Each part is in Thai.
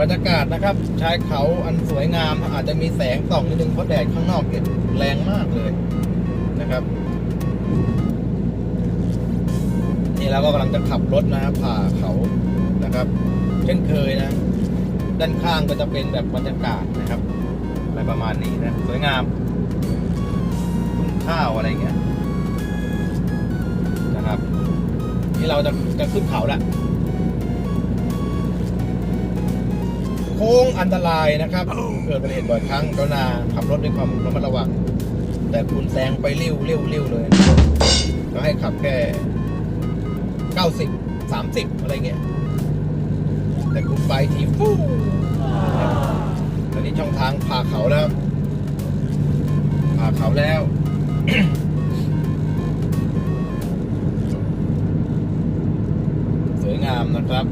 บรรยากาศนะครับ ชายเขาอันสวยงาม อาจจะมีแสงส่องนิดนึงเพราะแดดข้างนอกเนี่ยแรงมากเลยนะครับ นี่เราก็กำลังจะขับรถนะผ่าเขานะครับ เช่นเคยนะ ด้านข้างก็จะเป็นแบบบรรยากาศนะครับ อะไรประมาณนี้นะ สวยงามทุ่งข้าวอะไรเงี้ยนะครับ นี่เราจะจะขึ้นเขาแล้ว ค้งอันตรายนะครับเกิดอุบัติเหตุบ่อยครั้งกรุณาขับรถด้วยความระมัดระวัง แต่คุณแซงไปเร็วเร็วเร็วเลยนะครับก็ให้ขับแค่ 90 30 อะไรเงี้ย แต่คุณไปทีฟู่ตอนนี้ช่องทางผ่าเขาแล้วผ่าเขาแล้วสวยงามนะครับ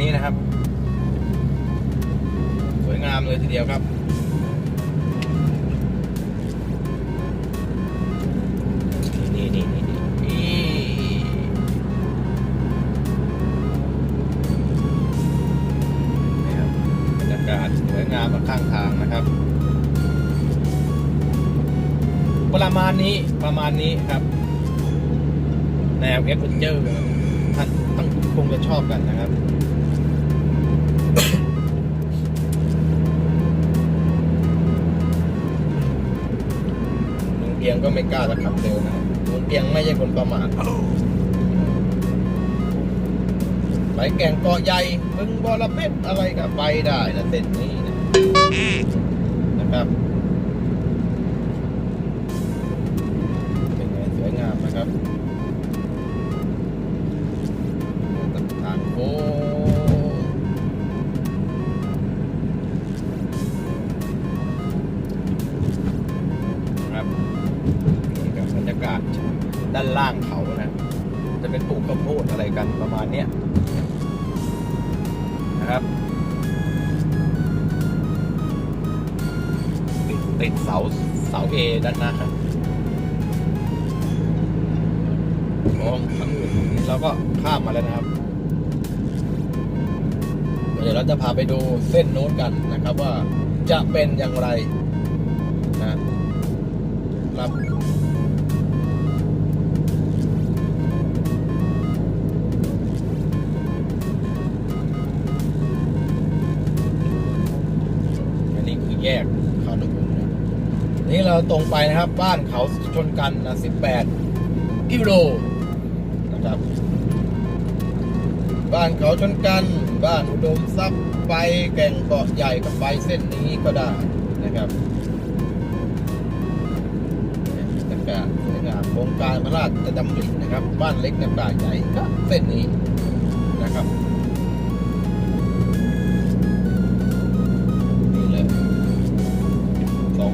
นี้นะครับ สวยงามเลยทีเดียวครับนี่นี่นี่นี่นี่นี่ครับบรรยากาศสวยงามข้างทางนะครับ ประมาณนี้ประมาณนี้ครับแนวเอฟเฟนเจอร์ท่านต้องคงจะชอบกันนะครับ ลุงเพียงก็ไม่กล้าจะขับเร็วนะลุงเพียงไม่ใช่คนประมาทไปแก่งเกาะใหญ่บึงบอระเพ็ดอะไรก็ไปได้นะเส้นนี้นะครับ นะครับ ติดติดเสาเสาเอด้านหน้ามองทางอื่นเราก็ข้ามมาแล้วนะครับ เดี๋ยวเราจะพาไปดูเส้นโน้นกันนะครับว่าจะเป็นอย่างไรนะครับ แยกเขาหนุ่มนะนี่เราตรงไปนะครับ บ้านเขาชนกันนะ18กิโลนะครับบ้านเขาชนกัน บ้านอุดมทรัพย์ไปแก่งเกาะใหญ่ก็ไปเส้นนี้ก็ได้นะครับบรรยากาศสวยงามโครงการพระราชดำรินะครับ บ้านเล็กกับบ้านใหญ่ก็เส้นนี้นะครับ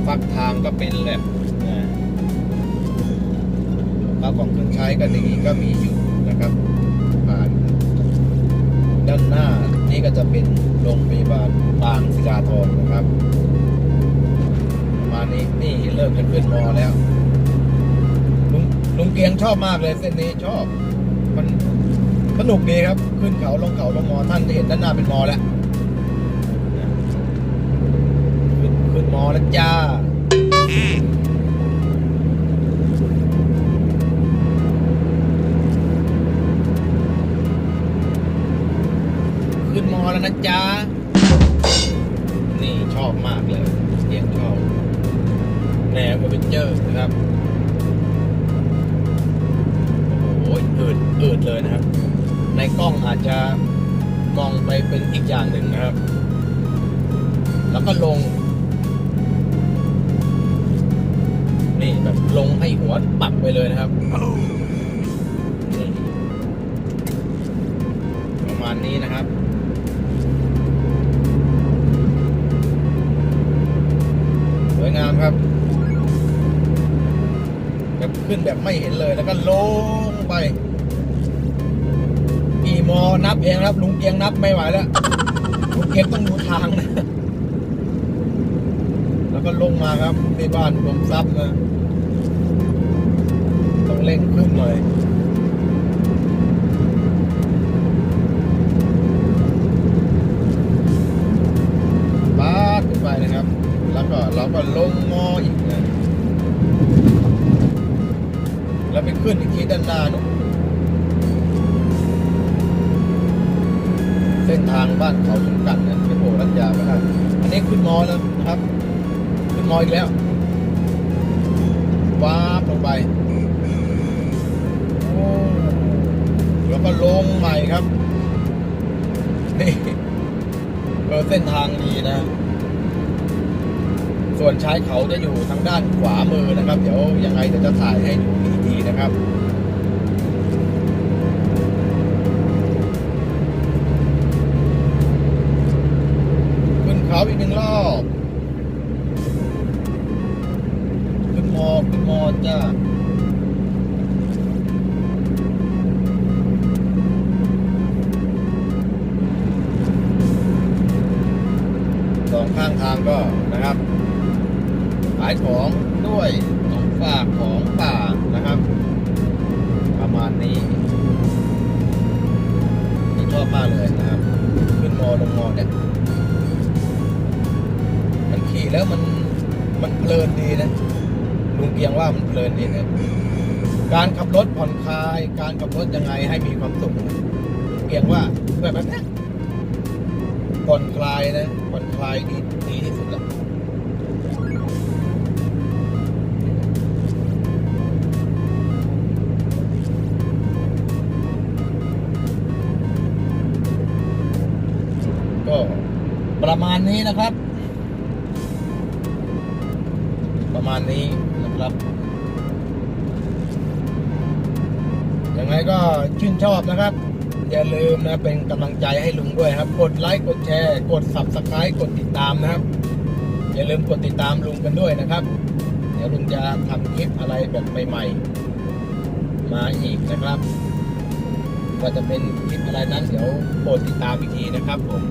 สองฝั่งทางก็เป็นแหละนะข้าวของเครื่องใช้ก็ดีก็มีอยู่นะครับผ่านด้านหน้านี่ก็จะเป็นโรงพยาบาลบางศิลาทองนะครับมานี้นี่เริ่มจะขึ้นมอแล้วลุงลุงเกียงชอบมากเลยเส้นนี้ชอบ มันสนุกดีครับ ขึ้นเขาลงเขาลงมอท่านจะเห็นด้านหน้าเป็นมอแล้ว มอแล้วจ้าขึ้นมอแล้วนะจ๊ะ นี่ชอบมากเลยเสียงชอบแนวเอเวนเจอร์นะครับ โอ้ยเอิดอิดเลยนะครับ ในกล้องอาจจะมองไปเป็นอีกอย่างหนึ่งนะครับ แล้วก็ลง นี่แบบลงให้หัวปักไปเลยนะครับประมาณนี้นะครับสวยงามครับแบบขึ้นแบบไม่เห็นเลยแล้วก็ลงไปอีมอนับเองครับลุงเกียงนับไม่ไหวแล้วลุงเกียงต้องดูทางนะ ก็ลงมาครับที่บ้านลมซับนะต้องเร่งขึ้นหน่อยปาขึ้นไปนะครับ แล้วก็เราก็ลงมออีกนะแล้วไปขึ้นอีกทีด้านหน้านุนเส้นทางบ้านเขาชุมกันนะไปโผล่รัญญาก็ได้อันนี้ขึ้นมอแล้วนะครับ ขึ้นมออีกแล้วว้าบลงไปแล้วก็ลงใหม่ครับนี่เออเส้นทางดีนะ ส่วนชายเขาจะอยู่ทางด้านขวามือนะครับ เดี๋ยวยังไงเดี๋ยวจะถ่ายให้ดูอีกทีนะครับ สองข้างทางก็นะครับ ขายของด้วยของฝากของป่านะครับ ประมาณนี้ที่ชอบมากเลยนะครับ ขึ้นมอลงมอเนี่ยมันขี่แล้วมันมันเพลินดีนะ ลุงเกียงว่ามันเพลินดีนะการขับรถผ่อนคลาย การขับรถยังไงให้มีความสุขเกียงว่าแบบแบบนี้ผ่อนคลายนะผ่อนคลายดีดีที่สุดแล้วก็ประมาณนี้นะครับ ประมาณนี้ ครับ ยังไงก็ชื่นชอบนะครับ อย่าลืมนะเป็นกำลังใจให้ลุงด้วยครับ กดไลค์กดแชร์ กด subscribe กดติดตามนะครับ อย่าลืมกดติดตามลุงกันด้วยนะครับ เดี๋ยวลุงจะทำคลิปอะไรแบบใหม่ๆ มาอีกนะครับว่าจะเป็นคลิปอะไรนั้นเดี๋ยวโปรดติดตามอีกทีนะครับผม